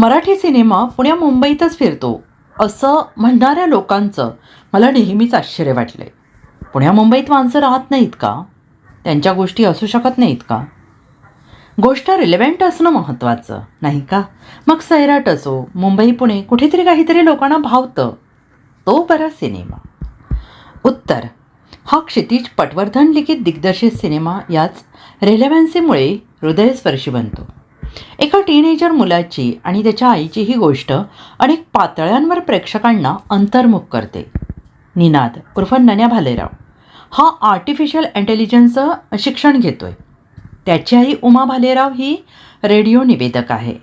Marathi cinema पुण्या मुंबईतच फिरतो असं म्हणणाऱ्या लोकांचं मला नेहमीच आश्चर्य वाटलं आहे पुण्या मुंबईत माणसं राहत नाहीत का? त्यांच्या गोष्टी असू शकत नाहीत का? गोष्ट रिलेव्हंट असणं महत्त्वाचं नाही का? मग सैराट असो मुंबई पुणे कुठेतरी काहीतरी लोकांना भावतं. तो बरा सिनेमा. उत्तर. हा क्षितिज पटवर्धन लिखित दिग्दर्शित सिनेमा याच रेलेव्हन्सीमुळे हृदयस्पर्शी बनतो. एका टीनेजर मुलाची आणि त्याच्या आईची ही गोष्ट अनेक पातळ्यांवर प्रेक्षकांना अंतर्मुख करते. निनाद उर्फ नन्या भालेराव. हा आर्टिफिशियल इंटेलिजन्सचं शिक्षण घेतोय. त्याची आई उमा भालेराव ही रेडिओ निवेदक आहे.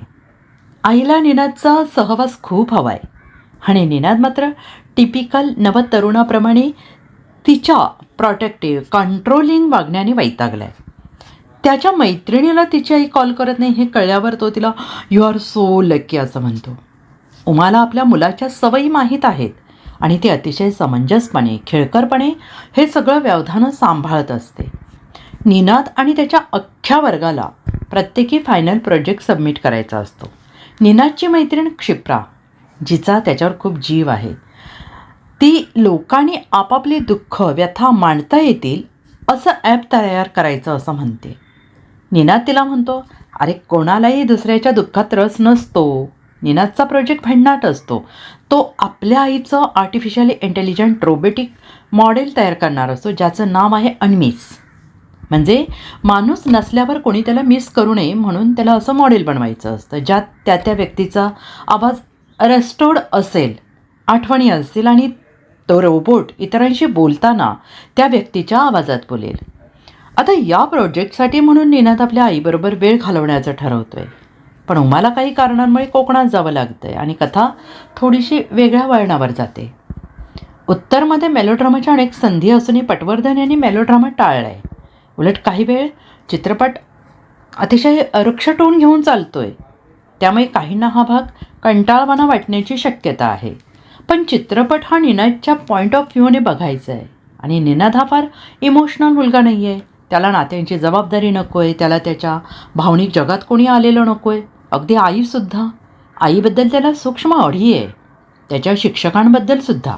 आईला निनादचा सहवास खूप हवा आहे. आणि निनाद मात्र टिपिकल नवतरुणाप्रमाणे तिच्या प्रोटेक्टिव्ह कंट्रोलिंग वागण्याने वैतागला आहे त्याच्या मैत्रिणीला तिची आई कॉल करत नाही हे कळल्यावर तो तिला यू आर सो लकी असं म्हणतो. उमाला आपल्या मुलाच्या सवयी माहीत आहेत आणि ती अतिशय समंजसपणे खेळकरपणे हे सगळं व्यवधानं सांभाळत असते. निनाद आणि त्याच्या अख्ख्या वर्गाला प्रत्येकी फायनल प्रोजेक्ट सबमिट करायचा असतो. निनादची मैत्रीण क्षिप्रा जिचा त्याच्यावर खूप जीव आहे. ती लोकांनी आपापली दुःख व्यथा मांडता येतील असं ॲप तयार करायचं असं म्हणते. निनाद तिला म्हणतो अरे कोणालाही दुसऱ्याच्या दुःखात रस नसतो. निनादचा प्रोजेक्ट भन्नाट असतो. तो आपल्या आईचं आर्टिफिशियली इंटेलिजंट रोबोटिक मॉडेल तयार करणार असतो ज्याचं नाव आहे अनमिस. म्हणजे माणूस नसल्यावर कोणी त्याला मिस करू नये म्हणून त्याला असं मॉडेल बनवायचं असतं ज्यात त्या त्या व्यक्तीचा आवाज रेस्टोर्ड असेल आठवणी असतील आणि तो रोबोट इतरांशी बोलताना त्या व्यक्तीच्या आवाजात बोलेल. आता या प्रोजेक्टसाठी म्हणून निनाद आपल्या आईबरोबर वेळ घालवण्याचं ठरवतो आहे पण उमाला काही कारणांमुळे कोकणात जावं लागतंय आहे आणि कथा थोडीशी वेगळ्या वळणावर जाते. उत्तरमध्ये मेलोड्रामाच्या अनेक संधी असूनही पटवर्धन यांनी मेलोड्रामा टाळला आहे उलट काही वेळ चित्रपट अतिशय रुक्ष टोन घेऊन चालतो आहे त्यामुळे काहींना हा भाग कंटाळवाना वाटण्याची शक्यता आहे. पण चित्रपट हा निनादच्या पॉईंट ऑफ व्ह्यूने बघायचा आहे आणि निनाद हा फार इमोशनल मुलगा नाही आहे त्याला नात्यांची जबाबदारी नको आहे त्याला त्याच्या भावनिक जगात कोणी आलेलं नको आहे अगदी आईसुद्धा आईबद्दल त्याला सूक्ष्म अढी आहे. त्याच्या शिक्षकांबद्दलसुद्धा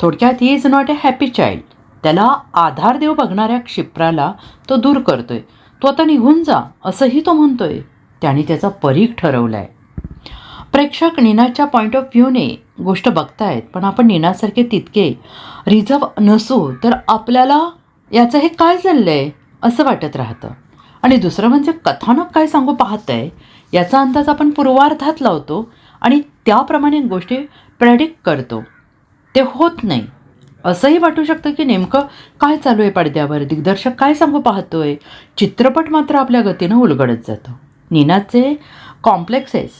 थोडक्यात he is not a happy child. त्याला आधार देव बघणाऱ्या क्षिप्राला तो दूर करतो आहे तो आता निघून जा असंही तो म्हणतो आहे त्याने त्याचा परीख ठरवला आहे प्रेक्षक निनाच्या पॉईंट ऑफ व्ह्यूने गोष्ट बघतायत पण आपण निनासारखे तितके रिझर्व नसू तर आपल्याला याचं हे काय चाललं आहे असं वाटत राहतं. आणि दुसरं म्हणजे कथानक काय सांगू पाहत आहे याचा अंदाज आपण पूर्वार्धात लावतो आणि त्याप्रमाणे गोष्टी प्रेडिक्ट करतो. ते होत नाही. असंही वाटू शकतं की नेमकं काय चालू आहे पडद्यावर दिग्दर्शक काय सांगू पाहतोय? चित्रपट मात्र आपल्या गतीनं उलगडत जातो. नीनाचे कॉम्प्लेक्सेस.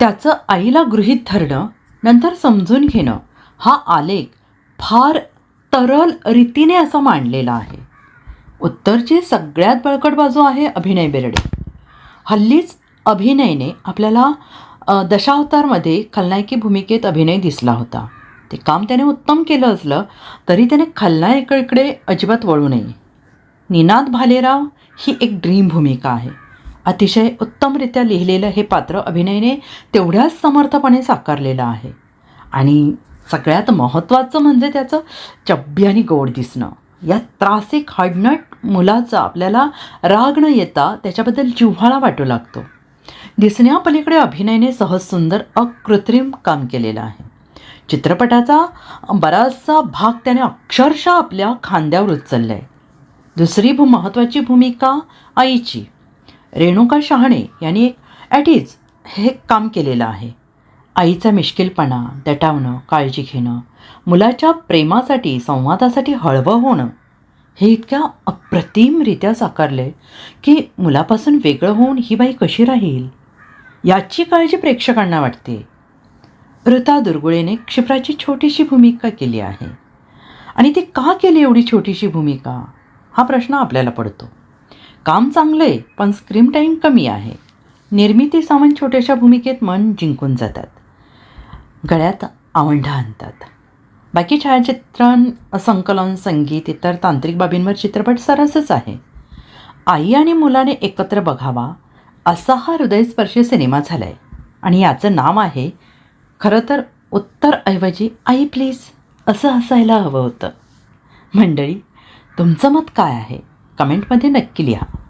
त्याचं आईला गृहीत धरणं नंतर समजून घेणं हा आलेख फार तरल रीतीने असं मांडलेलं आहे. उत्तरची सगळ्यात बळकट बाजू आहे अभिनय बेर्डे. हल्लीच अभिनयने आपल्याला दशावतारमध्ये खलनायकी भूमिकेत अभिनय दिसला होता. ते काम त्याने उत्तम केलं असलं तरी त्याने खलनायकाकडे अजिबात वळू नये. निनाद भालेराव ही एक ड्रीम भूमिका आहे. अतिशय उत्तमरित्या लिहिलेलं हे पात्र अभिनयने तेवढ्याच समर्थपणे साकारलेलं आहे. आणि सगळ्यात महत्त्वाचं म्हणजे त्याचं चब्बी आणि गोड दिसणं. या त्रासिक हडनट मुलाचा आपल्याला राग न येता त्याच्याबद्दल जिव्हाळा वाटू लागतो. दिसण्यापलीकडे अभिनयने सहज सुंदर अकृत्रिम काम केलेलं आहे. चित्रपटाचा बराचसा भाग त्याने अक्षरशः आपल्या खांद्यावर उचलला आहे दुसरी भू महत्त्वाची भूमिका आईची. रेणुका शहाणे यांनी एक ॲटीज हे काम केलेलं आहे. आईचा मिश्किलपणा दटावणं काळजी घेणं मुलाच्या प्रेमासाठी संवादासाठी हळवं होणं हे इतक्या अप्रतिमरित्या साकारले की मुलापासून वेगळं होऊन ही बाई कशी राहील? याची काळजी प्रेक्षकांना वाटते. ऋता दुर्गुळेने क्षिप्राची छोटीशी भूमिका केली आहे. आणि ती का केली एवढी छोटीशी भूमिका? हा प्रश्न आपल्याला पडतो. काम चांगलं आहे पण स्क्रीन टाईम कमी आहे. निर्मिती सामान छोट्याशा भूमिकेत मन जिंकून जातात. गळ्यात आवंढा आणतात. बाकी छायाचित्रण संकलन संगीत इतर तांत्रिक बाबींवर चित्रपट सरसच आहे. आई आणि मुलाने एकत्र बघावा असा हा हृदयस्पर्शी सिनेमा झाला आहे आणि याचं नाव आहे खरं तर उत्तरऐवजी आई प्लीज असं असायला हवं होतं. मंडळी तुमचं मत काय आहे? कमेंटमध्ये नक्की लिहा.